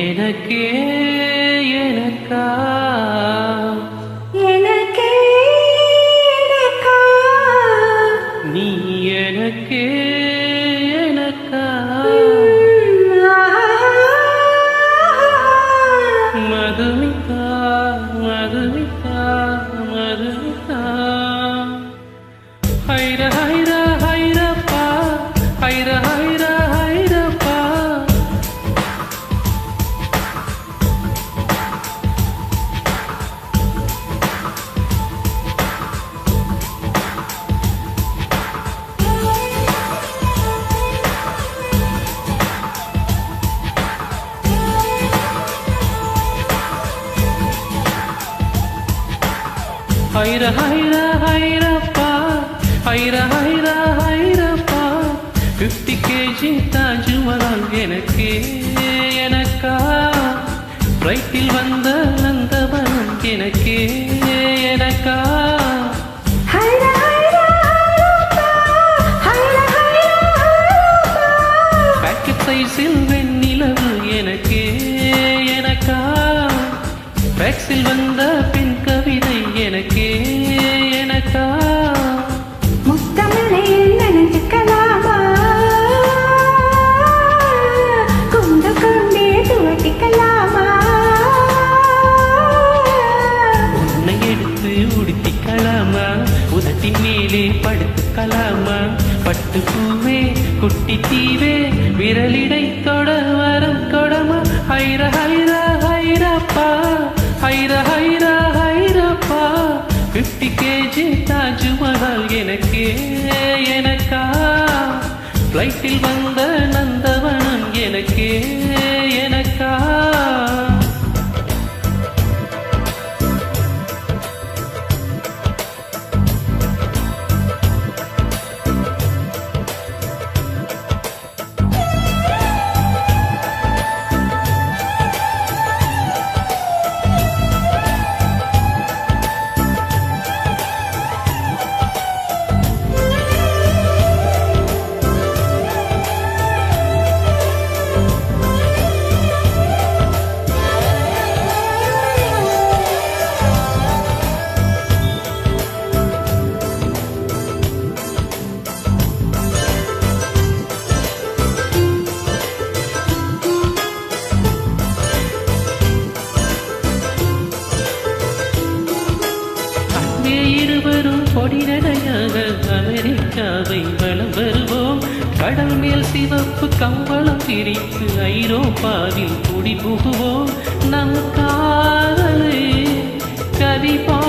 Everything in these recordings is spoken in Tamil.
எனக்கே எனக்கா? எனக்கே எனக்கா? நீ எனக்கே எனக்கா? மதுமிதா மதுமிதா மதுமிதா. ஹைர ஹைர ஹைர ஹைர ஹைரப்பா. ஹைர ஹைர ஹைரப்பா. ஃபிஃப்டி கேஜி தாஜ்மஹால் எனக்கு எனக்கா. ரைட்டில் வந்த நந்தவனம் எனக்கு எனக்கா. பேக்கெட் சைஸில் வெண்ணிலவு எனக்கு எனக்கா. பேக்ஸில் வந்த குட்டி தீவே விரலிடை தொட வரம் கொடம ஹைர ஹைர ஹைரப்பா. ஹைர ஹைர ஹைரப்பா. ஃபிஃப்டி கேஜி தாஜ்மஹால் எனக்கே எனக்கா. ஃப்ளைட்டில் வந்த இருவரும் அமெரிக்காவை வளம் வருவோம். கடல் மேல் சிவப்பு கம்பளம் பிரித்து ஐரோப்பாவில் குடி புகுவோம் நம் காதலு கவிப்பா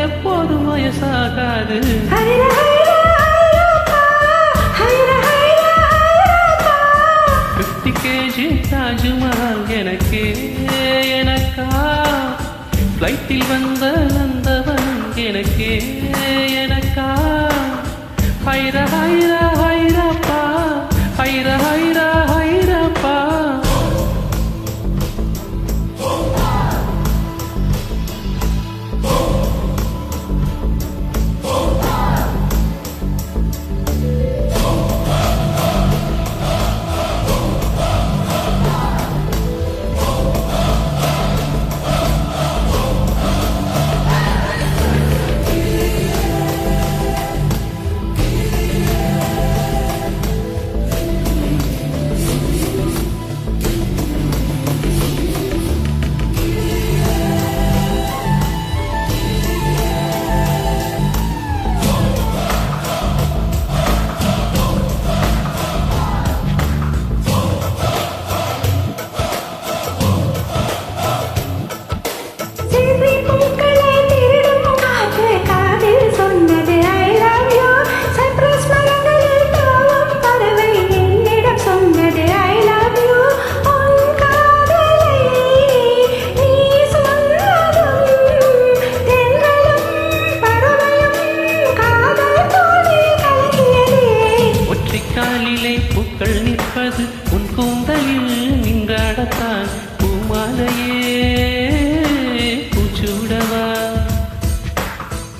எப்போதும் வயசாகாது. பிப்டி கேஜி தாஜ்மஹால் எனக்கு எனக்கா. ஃப்ளைட்டில் வந்த நந்தவனம் எனக்கு எனக்கா. ஹைர ஹைர ஹைரப்பா ஹைர ஹைர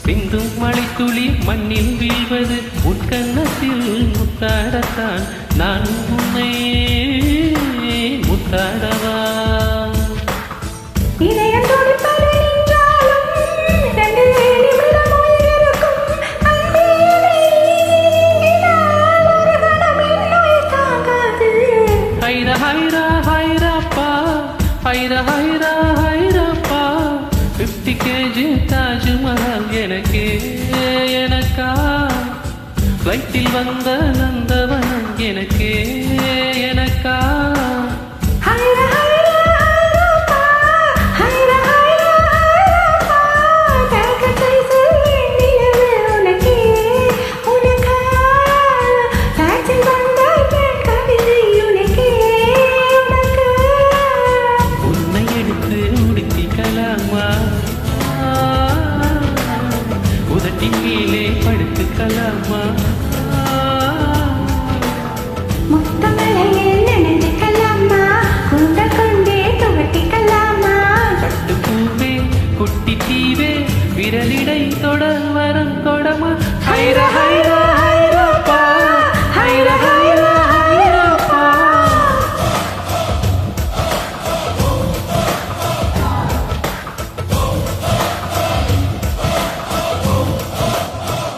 துளி மண்ணில் வீழ்வது உட்கண்ணத்தில் முத்தாடத்தான் நான் உன்னை முத்தாடவா? ஹைர ஹைரா ஹைராப்பா ஹைர ஹைரா ஹைராப்பா. ஃபிஃப்டி கேஜி மகள் எனக்கே எனக்கா? வயிற்றில் வந்த நந்தவனம் எனக்கே எனக்கா? விரலிடை தொடர் வரம் கொடமா. ஹைர ஹைரா.